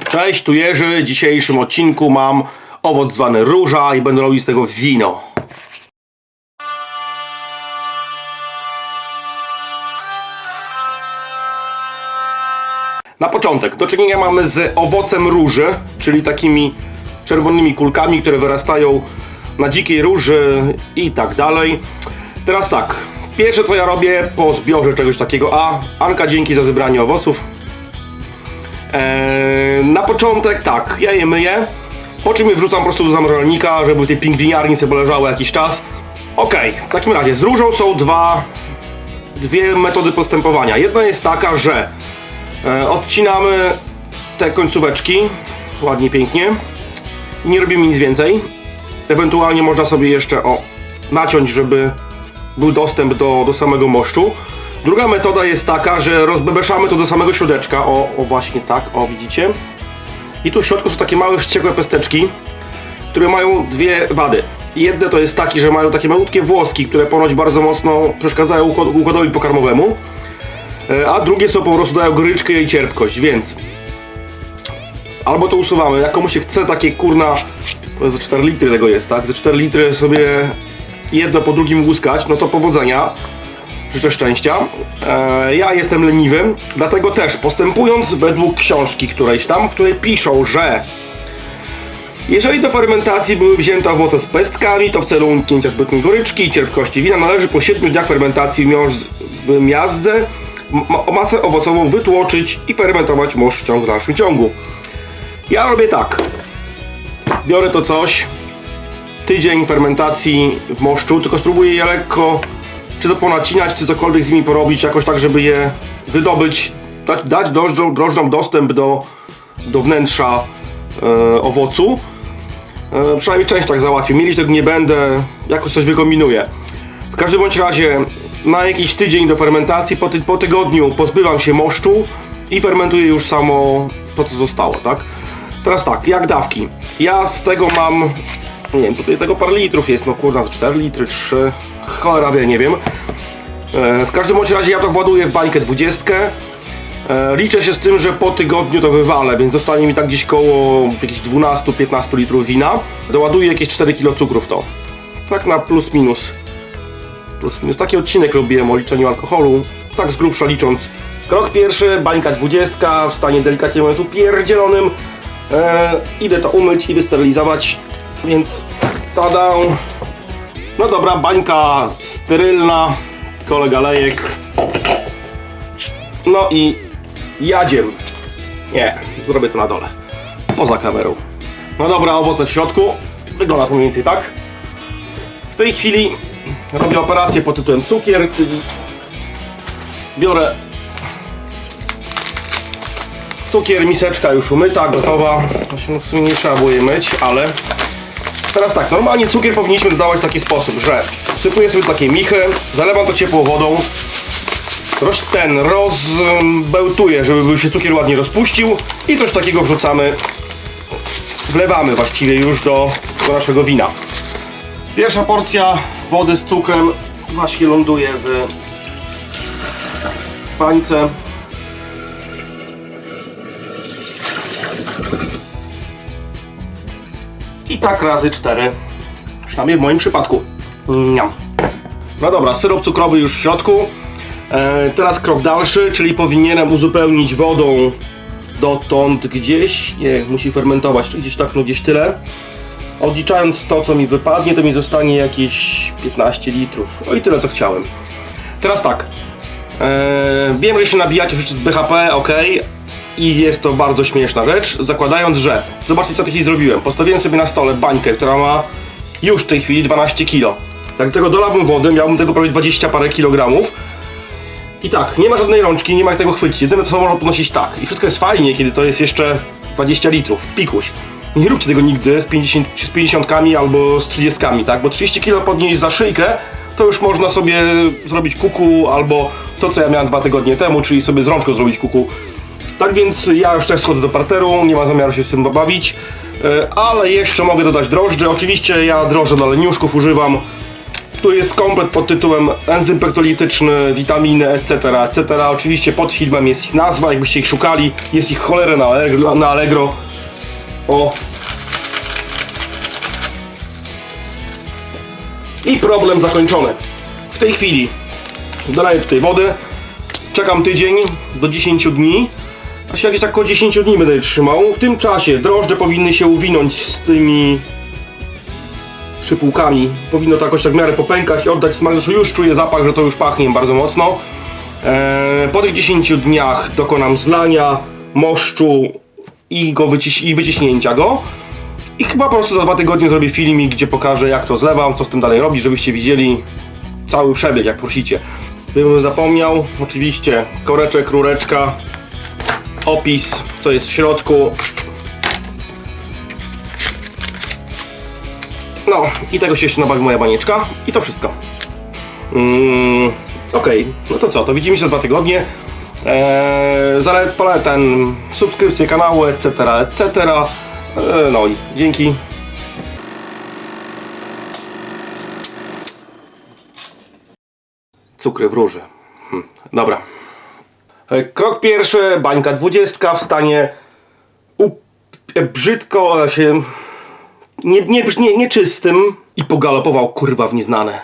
Cześć, tu Jerzy. W dzisiejszym odcinku mam owoc zwany róża i będę robił z tego wino. Na początek do czynienia mamy z owocem róży, czyli takimi czerwonymi kulkami, które wyrastają na dzikiej róży i tak dalej. Teraz tak, pierwsze co ja robię po zbiorze czegoś takiego, a Anka dzięki za zebranie owoców. Eee, na początek tak, ja je myję, po czym je wrzucam po prostu do zamrażalnika, żeby w tej pingwiniarni sobie leżały jakiś czas. Okej, w takim razie z różą są dwa, dwie metody postępowania. Jedna jest taka, że e, odcinamy te końcóweczki, ładnie, pięknie, i nie robimy nic więcej. Ewentualnie można sobie jeszcze o, naciąć, żeby był dostęp do, do samego moszczu. Druga metoda jest taka, że rozbebeszamy to do samego środeczka. O, o właśnie tak, o widzicie. I tu w środku są takie małe wściekłe pesteczki, które mają dwie wady. Jedne to jest taki, że mają takie malutkie włoski, które ponoć bardzo mocno przeszkadzają układ- układowi pokarmowemu. E, A drugie są po prostu dają goryczkę i cierpkość, więc albo to usuwamy, jak komuś się chce takie kurna, to jest ze 4 litry tego jest, tak? Ze 4 litry sobie jedno po drugim łuskać, no to powodzenia. Życzę szczęścia. E, ja jestem leniwy, dlatego też postępując według książki którejś tam, w której piszą, że jeżeli do fermentacji były wzięte owoce z pestkami, to w celu uniknięcia zbytniej goryczki i cierpkości wina należy po 7 dniach fermentacji w miazdze ma- masę owocową wytłoczyć i fermentować moszcz w ciągu dalszym ciągu. Ja robię tak. Biorę to coś, tydzień fermentacji w moszczu, tylko spróbuję je lekko czy to ponacinać, czy cokolwiek z nimi porobić, jakoś tak, żeby je wydobyć, dać, dać drożdżom, drożdżom dostęp do, do wnętrza e, owocu. E, przynajmniej część tak załatwię. Mielić tego nie będę, jakoś coś wykombinuję. W każdym bądź razie na jakiś tydzień do fermentacji, po, ty, po tygodniu pozbywam się moszczu i fermentuję już samo to, co zostało, tak? Teraz tak, jak dawki. Ja z tego mam, nie wiem, tutaj tego parę litrów jest, no kurna, z 4 litry, 3, cholera wie, nie wiem. E, w każdym bądź razie ja to właduję w bańkę 20. E, liczę się z tym, że po tygodniu to wywalę, więc zostanie mi tak gdzieś koło jakichś 12-15 litrów wina. Doładuję jakieś 4 kg cukru w to. Tak na plus minus. Plus minus. Taki odcinek robiłem o liczeniu alkoholu. Tak z grubsza licząc. Krok pierwszy, bańka 20 w stanie delikatnie mówiąc upierdzielonym. E, idę to umyć i wysterylizować, więc tada. No dobra, bańka sterylna, kolega lejek. No i jadziem. Nie, zrobię to na dole. Poza kamerą. No dobra, owoce w środku. Wygląda to mniej więcej tak. W tej chwili robię operację pod tytułem cukier, czyli biorę cukier, miseczka już umyta, gotowa. Właśnie, w sumie nie trzeba było jej myć, ale Teraz tak, normalnie cukier powinniśmy dodawać w taki sposób, że wsypuję sobie do takiej michy, zalewam to ciepłą wodą, roz, ten rozbełtuję, żeby się cukier ładnie rozpuścił i coś takiego wrzucamy, wlewamy właściwie już do, do naszego wina. Pierwsza porcja wody z cukrem właśnie ląduje w bańce. I tak razy 4. Przynajmniej w moim przypadku. Niam. No dobra, syrop cukrowy już w środku. E, teraz krok dalszy, czyli powinienem uzupełnić wodą dotąd gdzieś. Nie, musi fermentować, czyli gdzieś tak, no gdzieś tyle. Odliczając to, co mi wypadnie, to mi zostanie jakieś 15 litrów. No i tyle, co chciałem. Teraz tak. E, wiem, że się nabijacie wszyscy z BHP, ok. I jest to bardzo śmieszna rzecz, zakładając, że zobaczcie co w zrobiłem. Postawiłem sobie na stole bańkę, która ma już w tej chwili 12 kg. Do tego dolałbym wody, miałbym tego prawie 20 parę kilogramów. I tak, nie ma żadnej rączki, nie ma jak tego chwycić. Jedyne co można podnosić tak. I wszystko jest fajnie, kiedy to jest jeszcze 20 litrów, pikuś. Nie róbcie tego nigdy z 50, z 50 albo z 30, tak? Bo 30 kg podnieść za szyjkę, to już można sobie zrobić kuku, albo to co ja miałem dwa tygodnie temu, czyli sobie z rączką zrobić kuku. Tak więc ja już też schodzę do parteru, nie ma zamiaru się z tym bawić, e, ale jeszcze mogę dodać drożdże. Oczywiście ja drożdże dla leniuszków używam. Tu jest komplet pod tytułem enzym pektolityczny, witaminy, etc., etc. Oczywiście pod filmem jest ich nazwa, jakbyście ich szukali. Jest ich cholerę na Allegro. Na Allegro. O. I problem zakończony. W tej chwili dodaję tutaj wody. Czekam tydzień do 10 dni. Się jakieś tak około 10 dni będę trzymał. W tym czasie drożdże powinny się uwinąć z tymi szypułkami. Powinno to jakoś tak w miarę popękać i oddać smak. Już czuję zapach, że to już pachnie bardzo mocno. Eee, po tych 10 dniach dokonam zlania, moszczu i, go wyciś- i wyciśnięcia go. I chyba po prostu za dwa tygodnie zrobię filmik, gdzie pokażę jak to zlewam, co z tym dalej robić, żebyście widzieli cały przebieg, jak prosicie. Bym zapomniał, oczywiście koreczek, rureczka, opis, co jest w środku. No, i tego się jeszcze nabawi moja banieczka. I to wszystko. Mm, Okej, no to co, to widzimy się za dwa tygodnie. Eee, zale, pole ten, subskrypcję kanału, etc., etc. Eee, no i dzięki. Cukry w róży. Hm, dobra. E, Krok pierwszy, bańka dwudziestka w stanie e, brzydko się nie, nie, nie, nieczystym i pogalopował kurwa w nieznane.